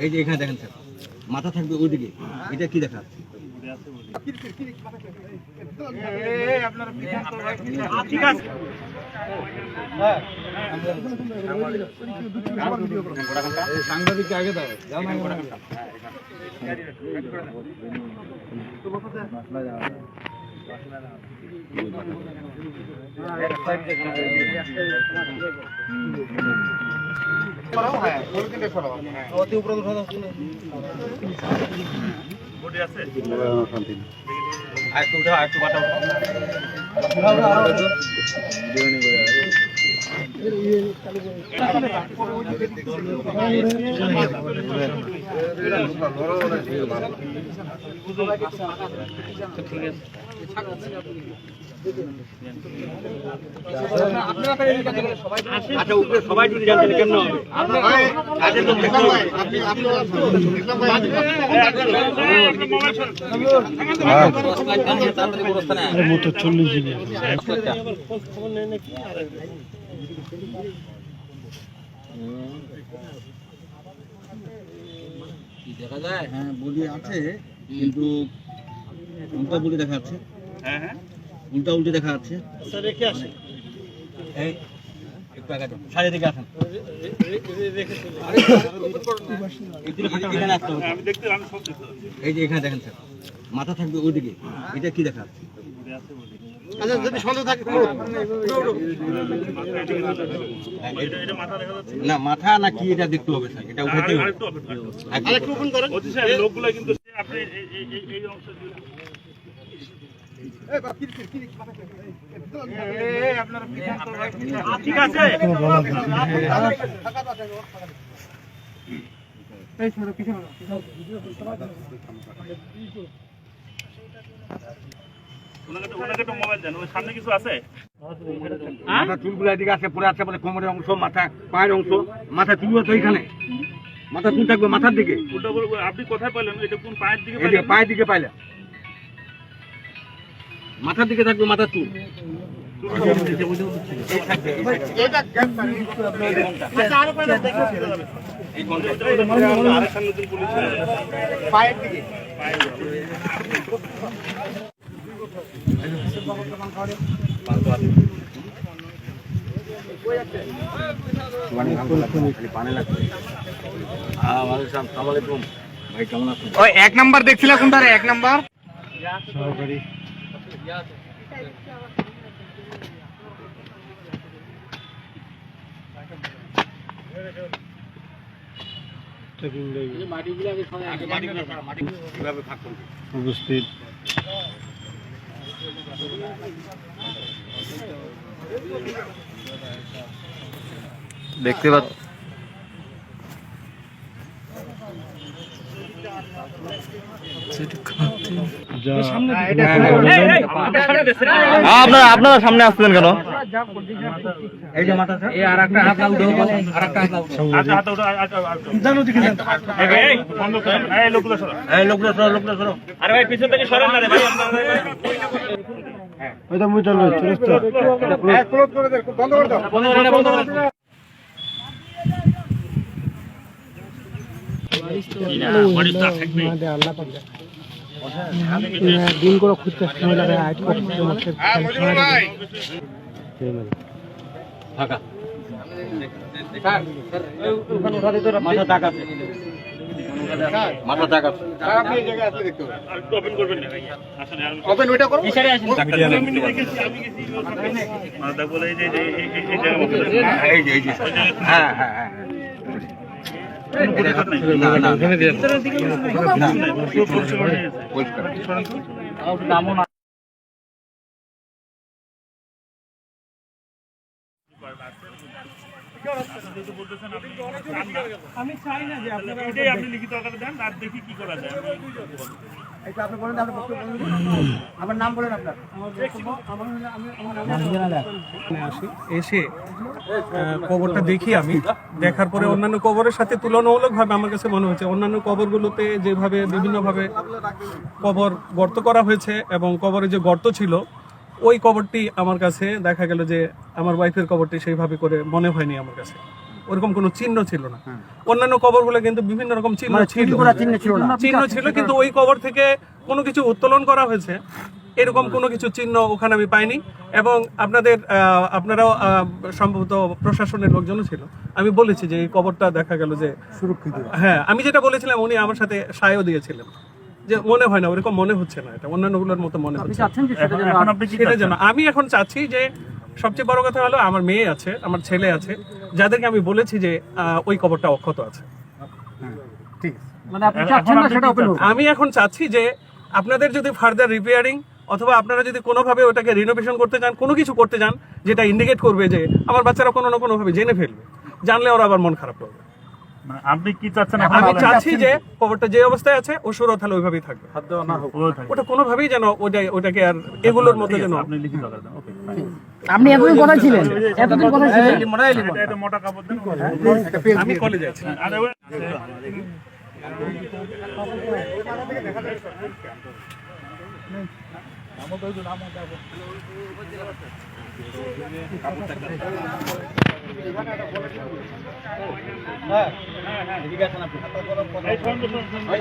এই যে এখানে দেখেন মাথা থাকবে ওইদিকে। এটা কি দেখা? ঠিক আছে সাংবাদিককে আগে না বডি আছে। আর একটু উঠাও আর একটু বাটা উঠাও আচ্ছা উপরে সবাই জানতেন হবে। দেখা যায় হ্যাঁ বলি আছে কিন্তু উল্টা দেখা যাচ্ছে। হ্যাঁ হ্যাঁ। উল্টা উল্টে দেখা যাচ্ছে। এই একটু আগে। দিকে আসেন। সব দেখতে পাচ্ছি। এই যে এখানে দেখেন স্যার মাথা থাকবে ওইদিকে। এটা কি দেখা যাচ্ছে? না মাথা না কি এটা দেখতে হবে স্যার এটা আরেকটু করুন। স্যার, লোকগুলো কিন্তু আপনি এই- এই- এই- এই অংশ দিয়ে- ঠিক আছে সামনে কিছু আছে চুলগুলো এদিকে আছে পরে আছে বলে কোমরের অংশ মাথা পায়ের অংশ মাথা চুলগুলো তো এইখানে মাথা চুল থাকবে? মাথার দিকে। আপনি কোথায় পাইলেন? এটা কোন পায়ের দিকে পাইলেন? পায়ের দিকে পাইলে মাথার দিকে থাকবে মাথার চুল। থাকবে, এই থাকবে। এই কোণটা। আরেকটা নতুন পুলিশ হয়ে যাবে। পায়ের দিকে ভাই কেমন আছেন ওই এক দেখছিলে এক নাম্বার। কীভাবে ভাগ করবে উপস্থিত। দেখতে পাচ্ছ আপনারা আপনারা সামনে আসছেন কেন? এই যে মাথা এই আর একটা হাত লাউ দাও আর একটা হাত লাউ হাত ওটা জানো দিকে এই বন্ধ করেন এই লোকগুলো সরো লোকগুলো সরো। আরে ভাই পিছন থেকে সরেন না রে ভাই। ওইটা মুই চলো ক্লোজ করে দে বন্ধ করে দাও বন্ধ করে বন্ধ করে বডি তো থাকবে দিন করে খুঁজতে সময় লাগে ফাঁকা মাথা টাক আছে মাথা টাক আছে আর একটু ওপেন করবেন না ভাই আসলে ওপেন ওইটা করো আমি দেখেছি আমি গেছি মাথা বলে এই যে এই যে- এই- এই- এই জায়গা এই যে এই যে। হ্যাঁ হ্যাঁ হ্যাঁ না না আমি চাই না যে আপনারা এটাই আপনি লিখিত আকারে দেন আর দেখি কি করা যায়। আমার নাম বলেন আপনার। আসি। এসে কবরটা দেখি আমি। দেখার পরে অন্যান্য কবরের সাথে তুলনামূলকভাবে আমার কাছে মনে হচ্ছে অন্যান্য কবরগুলোতে যেভাবে বিভিন্নভাবে কবর গর্ত করা হয়েছে এবং কবরে যে গর্ত ছিল ওই কবরটি আমার কাছে দেখা গেল যে আমার ওয়াইফের কবরটি সেইভাবে করে মনে হয়নি আমার কাছে। ওরকম কোনো চিহ্ন ছিল না। অন্যান্য কবরগুলো কিন্তু বিভিন্ন রকম চিহ্ন ছিল। চিহ্ন ছিল না। চিহ্ন ছিল কিন্তু ওই কবর থেকে কোনো কিছু উত্তোলন করা হয়েছে। এরকম কোনো কিছু চিহ্ন ওখানে আমি পাইনি। এবং আপনাদের আহ, আপনারাও সম্ভবত প্রশাসনের লোকজনও ছিল। আমি বলেছি যে এই কবরটা দেখা গেল যে সুরক্ষিত। হ্যাঁ আমি যেটা বলেছিলাম উনি আমার সাথে সায়ও দিয়েছিলেন। যে মনে হয় না ওরকম মনে হচ্ছে না এটা অন্যান্যগুলোর মতো মনে হচ্ছে। সেটা যেন আমি এখন চাচ্ছি যে সবচেয়ে বড় কথা হলো আমার মেয়ে আছে আমার ছেলে আছে যাদেরকে আমি বলেছি যে ওই কবরটা অক্ষত আছে। ঠিক মানে আপনি চাচ্ছেন না সেটা ওপেন হোক আমি এখন চাচ্ছি যে আপনাদের যদি ফার্দার রিপেয়ারিং অথবা আপনারা যদি কোনোভাবে ওটাকে রিনোভেশন করতে চান কোনো কিছু করতে চান যেটা ইন্ডিকেট করবে যে আমার বাচ্চারা কোনো না কোনোভাবে জেনে ফেলবে জানলে ওরা আবার মন খারাপ করবে। আপনি কি চাচ্ছেন আমি চাচ্ছি যে কবরটা যে অবস্থায় আছে ও সুরত তাহলে ওইভাবেই থাকবে। ও থাকে। ওটা কোনোভাবেই যেন ওটা ওটাকে আর এগুলোর মতো যেন আপনি লিখিত করে দেন ওকে আপনি এতদিন কোথায় ছিলেন? এতদিন কোথায় ছিলেন? এটা মোটা কাপড় দেন আমি কলেজে আছি। আরে ওই- এই সঙ্গে সঙ্গে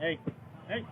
এই এই।